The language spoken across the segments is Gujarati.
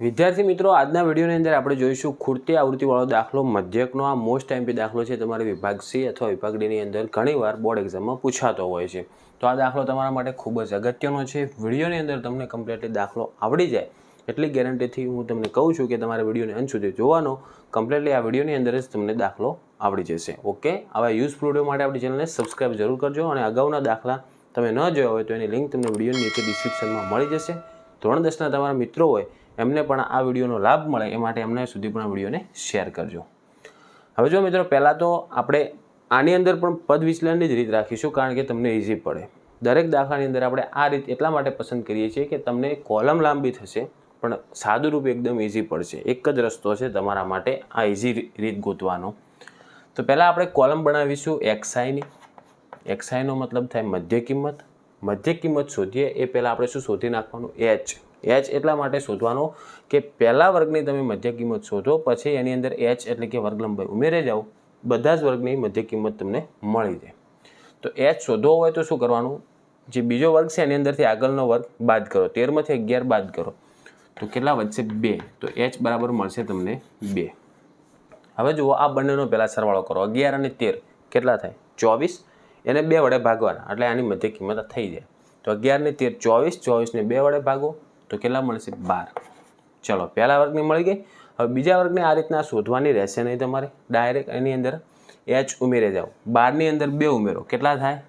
વિદ્યાર્થી મિત્રો, આજના વિડીયોની અંદર આપણે જોઈશું ખૂટતી આવૃત્તિવાળો દાખલો. મધ્યકનો આ મોસ્ટ એમપી દાખલો છે. તમારે વિભાગ સી અથવા વિભાગ ડીની અંદર ઘણીવાર બોર્ડ એક્ઝામમાં પૂછાતો હોય છે. તો આ દાખલો તમારા માટે ખૂબ જ અગત્યનો છે. વિડીયોની અંદર તમને કમ્પ્લીટલી દાખલો આવડી જાય એટલી ગેરંટીથી હું તમને કહું છું કે તમારે વિડીયોને અંત સુધી જોવાનો. કમ્પ્લીટલી આ વિડીયોની અંદર જ તમને દાખલો આવડી જશે. ઓકે આવા યુઝફુલ વીડિયો માટે આપણી ચેનલને સબસ્ક્રાઇબ જરૂર કરજો અને અગાઉના દાખલા તમે ન જોયા હોય તો એની લિંક તમને વિડીયોની નીચે ડિસ્ક્રિપ્શનમાં મળી જશે. ધોરણ દસના તમારા મિત્રો હોય એમને પણ આ વિડીયોનો લાભ મળે એ માટે એમને સુધી પણ આ વિડીયોને શેર કરજો. હવે જો મિત્રો, પહેલાં તો આપણે આની અંદર પણ પદ વિચલનની જ રીત રાખીશું કારણ કે તમને ઇઝી પડે. દરેક દાખલાની અંદર આપણે આ રીત એટલા માટે પસંદ કરીએ છીએ કે તમને કોલમ લાંબી થશે, પણ સાદુરૂપ એકદમ ઇઝી પડશે. એક જ રસ્તો છે તમારા માટે આ ઇઝી રીત ગોતવાનો. તો પહેલાં આપણે કોલમ બનાવીશું એક્સઆઈની એક્સઆઈનો મતલબ થાય મધ્ય કિંમત. મધ્ય કિંમત શોધીએ, એ પહેલાં આપણે શું શોધી નાખવાનું? એચ એચ એટલા માટે શોધવાનો કે પહેલા વર્ગની તમે મધ્ય કિંમત શોધો, પછી એની અંદર એચ એટલે કે વર્ગ લંબાઈ ઉમેરે જાઓ, બધા જ વર્ગની મધ્ય કિંમત તમને મળી જાય. તો એચ શોધવો હોય તો શું કરવાનું? જે બીજો વર્ગ છે, એની અંદરથી આગળનો વર્ગ બાદ કરો. તેરમાંથી અગિયાર બાદ કરો. તો કેટલા વધશે? બે. તો એચ બરાબર મળશે તમને બે. હવે જુઓ, આ બંનેનો પહેલાં સરવાળો કરો. અગિયાર અને તેર કેટલા થાય? ચોવીસ. એને બે વડે ભાગવાના. એટલે આની મધ્ય કિંમત થઈ જાય. તો અગિયાર ને તેર ચોવીસ ચોવીસને બે વડે ભાગો. તો કેટલા મળશે? બાર. ચલો, પહેલા વર્ગની મળી ગઈ. હવે બીજા વર્ગને આ રીતના શોધવાની રહેશે નહીં તમારે. ડાયરેક્ટ એની અંદર એચ ઉમેરે જાઓ. બારની અંદર બે ઉમેરો. કેટલા થાય?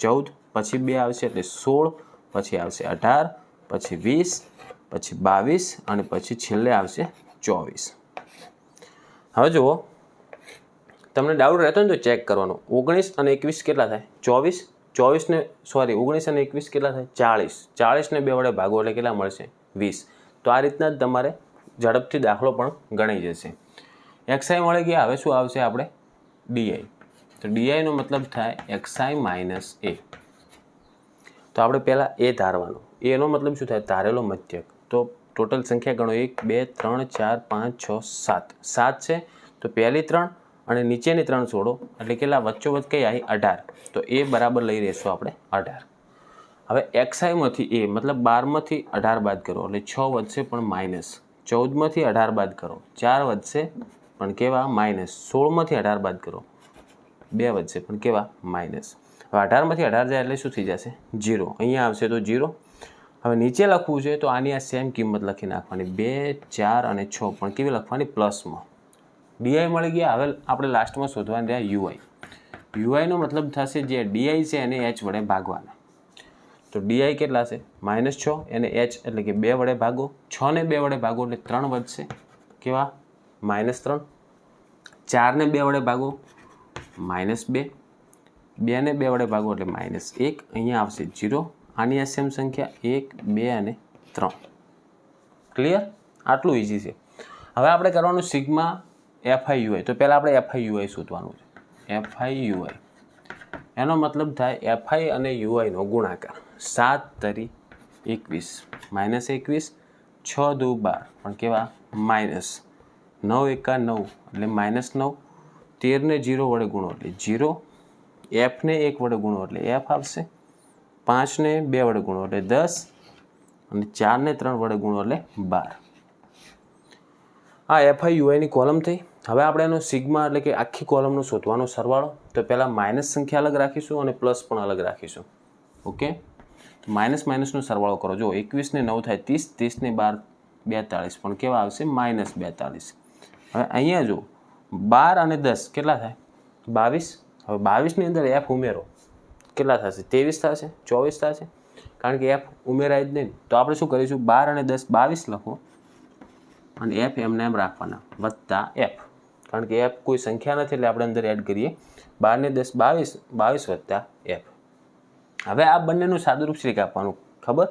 ચૌદ, પછી બે આવશે એટલે સોળ, પછી આવશે અઢાર, પછી વીસ, પછી બાવીસ અને પછી છેલ્લે આવશે ચોવીસ. હવે જુઓ. તમને ડાઉટ રહેતો ને તો ચેક કરવાનો. ઓગણીસ અને એકવીસ કેટલા થાય? ચોવીસ. ચોવીસને સોરી ઓગણીસ અને એકવીસ કેટલા થાય? ચાળીસ. ચાળીસને બે વડે ભાગો એટલે કેટલા મળશે? વીસ. તો આ રીતના જ તમારે ઝડપથી દાખલો પણ ગણાઈ જશે. એક્સઆઈ મળી ગયા, હવે શું આવશે આપણે? ડીઆઈ તો ડીઆઈનો મતલબ થાય એક્સઆઈ માઇનસ એ તો આપણે પહેલાં એ ધારવાનું. એનો મતલબ શું થાય? ધારેલો મધ્યક. તો ટોટલ સંખ્યા ગણો એક, બે, ત્રણ, ચાર, પાંચ, છ, સાત. સાત છે? તો પહેલી ત્રણ અને નીચેની ત્રણ છોડો, એટલે કેટલા વચ્ચોવચ્ચ કઈ આવી અઢાર. તો એ બરાબર લઈ રહીશું આપણે અઢાર. હવે એક્સઆઈમાંથી એ મતલબ બારમાંથી અઢાર બાદ કરો, એટલે છ વધશે પણ માઇનસ ચૌદમાંથી અઢાર બાદ કરો, ચાર વધશે પણ કેવા? માઇનસ સોળમાંથી અઢાર બાદ કરો, બે વધશે પણ કેવા? માઇનસ હવે અઢારમાંથી અઢાર જાય એટલે શું થઈ જશે? જીરો અહીંયા આવશે તો જીરો હવે નીચે લખવું છે તો આની આ સેમ કિંમત લખી નાખવાની. બે, ચાર અને છ. પણ કેવી લખવાની? પ્લસમાં. ડીઆઈ મળી ગયા. હવે આપણે લાસ્ટમાં શોધવાના રહ્યા યુઆઈ. યુઆઈનો મતલબ થશે જે ડીઆઈ છે એને એચ વડે ભાગવાના. તો ડીઆઈ કેટલા છે? માઇનસ છ એને એચ એટલે કે બે વડે ભાગો. છ ને બે વડે ભાગો એટલે ત્રણ વધશે. કેવા? માઇનસ ત્રણ. ચારને બે વડે ભાગો. માઇનસ બે. બેને બે વડે ભાગો એટલે માઇનસ એક. અહીંયા આવશે જીરો આની આ સેમ સંખ્યા એક, બે અને ત્રણ. ક્લિયર આટલું ઇઝી છે. હવે આપણે કરવાનું સિગ્મા એફઆઈ યુઆઈ તો પહેલાં આપણે એફઆઈ યુઆઈ શોધવાનું છે. એફઆઈ યુઆઈ એનો મતલબ થાય એફઆઈ અને યુઆઈનો ગુણાકાર. સાત તરી એકવીસ. માઇનસ એકવીસ, છ દુ બાર. પણ કેવા? માઇનસ. નવ એકા નવ. એટલે માઇનસ નવ. તેરને જીરો વડે ગુણો એટલે જીરો. એફને એક વડે ગુણો એટલે એફ આવશે. પાંચને બે વડે ગુણો એટલે દસ. અને ચારને ત્રણ વડે ગુણો એટલે બાર. આ એફઆઈ યુઆઈની કોલમ થઈ. હવે આપણે એનો સિગ્મા એટલે કે આખી કોલમનો શોધવાનો સરવાળો, તો પહેલાં માઇનસ સંખ્યા અલગ રાખીશું અને પ્લસ પણ અલગ રાખીશું. ઓકે? માઇનસ માઇનસનો સરવાળો કરો. જો એકવીસને નવ થાય ત્રીસ, ત્રીસને બાર બેતાળીસ. પણ કેવા આવશે? માઇનસ બેતાળીસ. હવે અહીંયા જો બાર અને દસ કેટલા થાય? બાવીસ. હવે બાવીસની અંદર એફ ઉમેરો. કેટલા થશે? ત્રેવીસ થશે? ચોવીસ થશે? કારણ કે એફ ઉમેરાય જ નહીં. તો આપણે શું કરીશું? બાર અને દસ બાવીસ લખો. અને એફ એમને એમ રાખવાના. વત્તા એફ કારણ કે એફ કોઈ સંખ્યા નથી એટલે આપણે અંદર એડ કરીએ. બારને દસ, બાવીસ બાવીસ વત્તા એફ હવે આ બંનેનું સાદુરૂપ શ્રીક આપવાનું, ખબર?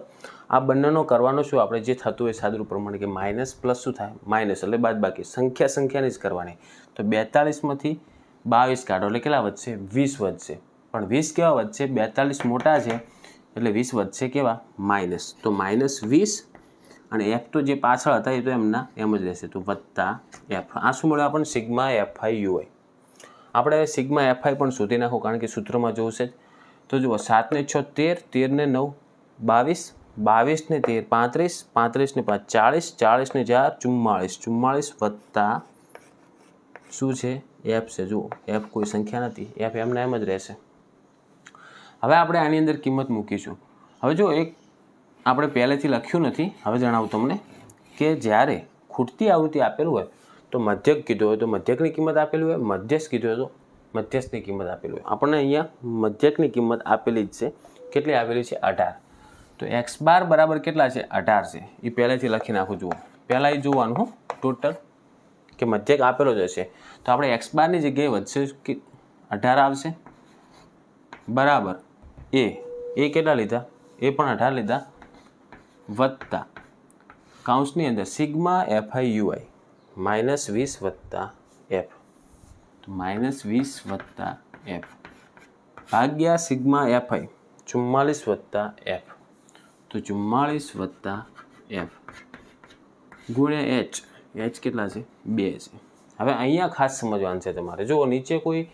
આ બંનેનો કરવાનો શું? આપણે જે થતું હોય સાદુરૂપ પ્રમાણે કે માઇનસ પ્લસ શું થાય? માઇનસ એટલે બાદ બાકી. સંખ્યા સંખ્યાની જ કરવાની. તો બેતાળીસમાંથી બાવીસ કાઢો, એટલે કેટલા વધશે? વીસ વધશે. પણ વીસ કેવા વધશે? બેતાળીસ મોટા છે, એટલે વીસ વધશે કેવા? માઇનસ તો માઇનસ વીસ અને એફ તો જે પાછળ હતા એ તો એમના, એમ જ રહેશે. તો વત્તા એફ આ શું મળ્યું આપણને સિગ્મા એફઆઈ યુઆઈ આપણે સિગ્મા એફઆઈ પણ શોધી નાખો, કારણ કે સૂત્રમાં જોશે જ. તો જુઓ સાતને છ તેર તેરને નવ, બાવીસ બાવીસને તેર, પાંત્રીસ પાંત્રીસને પાંચ, ચાળીસ ચાળીસને ચાર, ચુમ્માળીસ. ચુમ્માળીસ વત્તા શું છે? એફ છે. જુઓ એફ કોઈ સંખ્યા નથી. એફ એમના એમ જ રહેશે. હવે આપણે આની અંદર કિંમત મૂકીશું. હવે જો એક આપણે પહેલેથી લખ્યું નથી. હવે જણાવું તમને કે જ્યારે ખૂટતી આવૃત્તિ આપેલું હોય, તો મધ્યક કીધું હોય તો મધ્યકની કિંમત આપેલી હોય, મધ્યસ્થ કીધું હોય તો મધ્યસ્થની કિંમત આપેલી હોય. આપણને અહીંયા મધ્યકની કિંમત આપેલી જ છે. કેટલી આપેલી છે? અઢાર. તો એક્સ બાર બરાબર કેટલા છે? અઢાર છે. એ પહેલેથી લખી નાખું જુઓ. પહેલાં એ જોવાનું હું, ટોટલ કે મધ્યક આપેલો જ હશે. તો આપણે એક્સ બારની જગ્યાએ વધશે કે અઢાર આવશે? બરાબર. એ એ કેટલા લીધા? એ પણ અઢાર લીધા. વત્તા. કાઉન્સની અંદર સિગ્મા એફઆઈ યુઆઈ માઇનસ વીસ વત્તા એફ. તો માઇનસ વીસ વત્તા એફ. ભાગ્યા સિગ્મા એફઆઈ ચુમ્માલીસ વત્તા એફ. તો ચુમ્માલીસ વત્તા એફ. ગુણ્યા એચ. એચ કેટલા છે? બે છે. હવે અહીંયા ખાસ સમજવાનું છે તમારે. જો નીચે કોઈ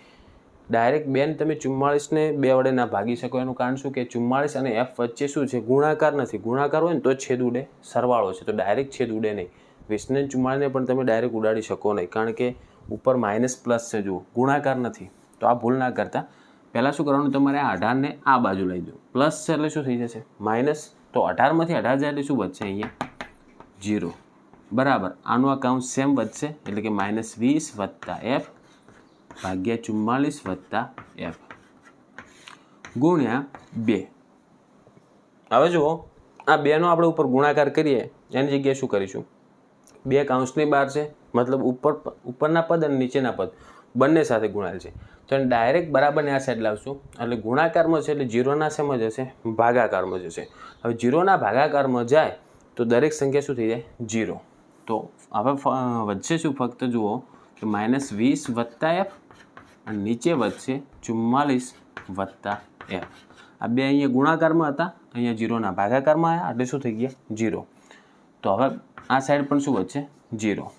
ડાયરેક્ટ બેન, તમે ચુમ્માળીસને બે વડે ના ભાગી શકો. એનું કારણ શું? કે ચુમ્માળીસ અને એફ વચ્ચે શું છે? ગુણાકાર નથી. ગુણાકાર હોય ને તો છેદ ઉડે. સરવાળો છે. તો ડાયરેક્ટ છેદ ઉડે નહીં. વીસને ચુમ્માળીને પણ તમે ડાયરેક્ટ ઉડાડી શકો નહીં. કારણ કે ઉપર માઇનસ પ્લસ છે જુઓ. ગુણાકાર નથી. તો આ ભૂલ ના કરતા. પહેલાં શું કરવાનું? તમારે આ અઢારને આ બાજુ લઈ દો પ્લસ છે એટલે શું થઈ જશે? માઇનસ તો અઢારમાંથી અઢાર જાય એટલે શું વધશે અહીંયા? જીરો બરાબર. આનું આ કાઉન્ટ સેમ વધશે. એટલે કે માઇનસ વીસ વત્તા એફ ભાગ્યા ચુમ્માલીસ વત્તા એફ. ગુણ્યા બે. હવે જુઓ, આ બેનો આપણે ઉપર ગુણાકાર કરીએ, એની જગ્યાએ શું કરીશું? બે કાઉન્સની બહાર છે, મતલબ ઉપર ઉપરના પદ અને નીચેના પદ. બંને સાથે ગુણાયેલ છે. તો એને ડાયરેક્ટ બરાબરને આ સાઈડ લાવશું. એટલે ગુણાકારમાં છે એટલે જીરોના શેમાં જશે? ભાગાકારમાં જશે. હવે જીરોના ભાગાકારમાં જાય તો દરેક સંખ્યા શું થઈ જાય? જીરો. તો હવે વધશે શું? ફક્ત જુઓ. કે માઇનસ વીસ વત્તા એફ અને નીચે વધશે ચુમ્માલીસ વત્તા એફ. આ બે અહીંયા ગુણાકારમાં હતા, અહીંયા જીરોના ભાગાકારમાં આવ્યા એટલે શું થઈ ગયા? જીરો. તો હવે આ સાઈડ પણ શું વધશે? જીરો.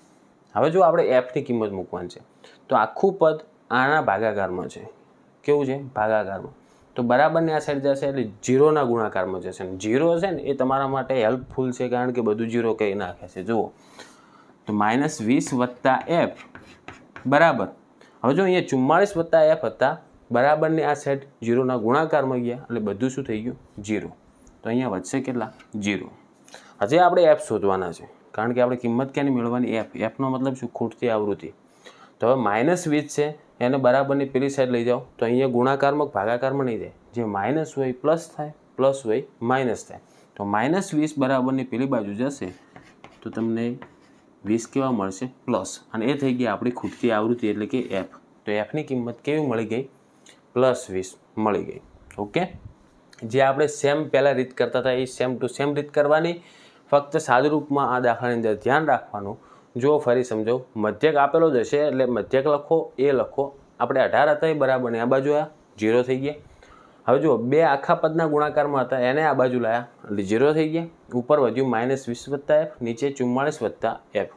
હવે જો આપણે એફની કિંમત મૂકવાની છે, તો આખું પદ આના ભાગાકારમાં છે. કેવું છે? ભાગાકારમાં. તો બરાબરને આ સાઈડ જશે એટલે જીરોના ગુણાકારમાં જશે. અને જીરો હશે ને એ તમારા માટે હેલ્પફુલ છે, કારણ કે બધું જીરો કહી નાખે છે. જુઓ. તો માઇનસ વીસ વત્તા એફ. બરાબર. હવે જો અહીંયા ચુમ્માળીસ વત્તા એફ હતા, બરાબરને આ સાઈડ જીરોના ગુણાકારમાં ગયા, એટલે બધું શું થઈ ગયું? જીરો. તો અહીંયા વધશે કેટલા? જીરો. હજી આપણે એફ શોધવાના છે, કારણ કે આપણે કિંમત ક્યાંની મેળવવાની? એફ. એફનો મતલબ શું? ખૂટતી આવૃત્તિ. તો હવે માઇનસ વીસ છે, એને બરાબરની પેલી સાઈડ લઈ જાઓ, તો અહીંયા ગુણાકારમાં ભાગાકારમાં નહીં જાય. જે માઇનસ હોય પ્લસ થાય, પ્લસ હોય માઇનસ થાય. તો માઇનસ વીસ બરાબરની પેલી બાજુ જશે, તો તમને વીસ કેવા મળશે? પ્લસ. અને એ થઈ ગઈ આપણી ખૂટતી આવૃત્તિ એટલે કે એફ તો એફની કિંમત કેવી મળી ગઈ? પ્લસ વીસ મળી ગઈ. ઓકે? જે આપણે સેમ પહેલાં રીત કરતા હતા, એ સેમ ટુ સેમ રીત કરવાની. ફક્ત સાદુરૂપમાં આ દાખલાની અંદર ધ્યાન રાખવાનું. જો ફરી સમજો, મધ્યક આપેલો જ એટલે મધ્યક લખો, એ લખો. આપણે અઢાર હતા એ બરાબર ને આ બાજુ આ જીરો થઈ ગયા. હવે જુઓ, બે આખા પદના ગુણાકારમાં હતા, એને આ બાજુ લાયા. એટલે ઝીરો થઈ ગયા. ઉપર વધ્યું માઇનસ વીસ વત્તા એફ, નીચે ચુમ્માળીસ વત્તા એફ.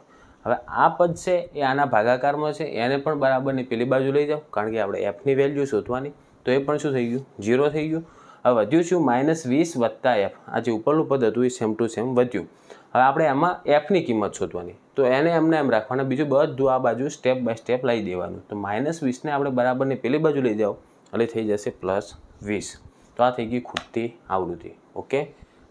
હવે આ પદ છે એ આના ભાગાકારમાં છે, એને પણ બરાબરની પેલી બાજુ લઈ જાઓ, કારણ કે આપણે એફની વેલ્યુ શોધવાની. તો એ પણ શું થઈ ગયું? ઝીરો થઈ ગયું. હવે વધ્યું શું? માઇનસ વીસ વત્તા એફ. આ જે ઉપરનું પદ હતું એ સેમ ટુ સેમ વધ્યું. હવે આપણે એમાં એફની કિંમત શોધવાની. તો એને એમને એમ રાખવાના. બીજું બધું આ બાજુ સ્ટેપ બાય સ્ટેપ લઈ દેવાનું. તો માઇનસ વીસને આપણે બરાબરની પેલી બાજુ લઈ જાઓ. એટલે થઈ જશે પ્લસ વીસ. તો આ થઈ ગઈ ખૂટતી આવૃત્તિ. ઓકે?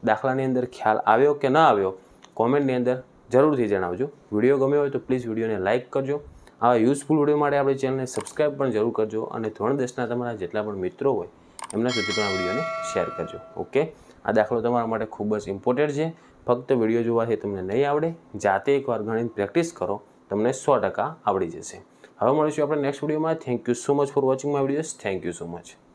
દાખલાની અંદર ખ્યાલ આવ્યો કે ન આવ્યો, કોમેન્ટની અંદર જરૂરથી જણાવજો. વીડિયો ગમ્યો હોય તો પ્લીઝ વિડીયોને લાઇક કરજો. આવા યુઝફુલ વીડિયો માટે આપણી ચેનલને સબસ્ક્રાઈબ પણ જરૂર કરજો અને ધોરણ દસના તમારા જેટલા પણ મિત્રો હોય, એમના સુધી પણ આ વિડીયોને શેર કરજો. ઓકે? આ દાખલો તમારા માટે ખૂબ જ ઇમ્પોર્ટન્ટ છે. ફક્ત વીડિયો જોવાથી તમને નહીં આવડે. જાતે એકવાર ગણીને પ્રેક્ટિસ કરો, તમને સો ટકા આવડી જશે. હવે મળીશું આપણે નેક્સ્ટ વિડીયોમાં. Thank you so much for watching my videos thank you so much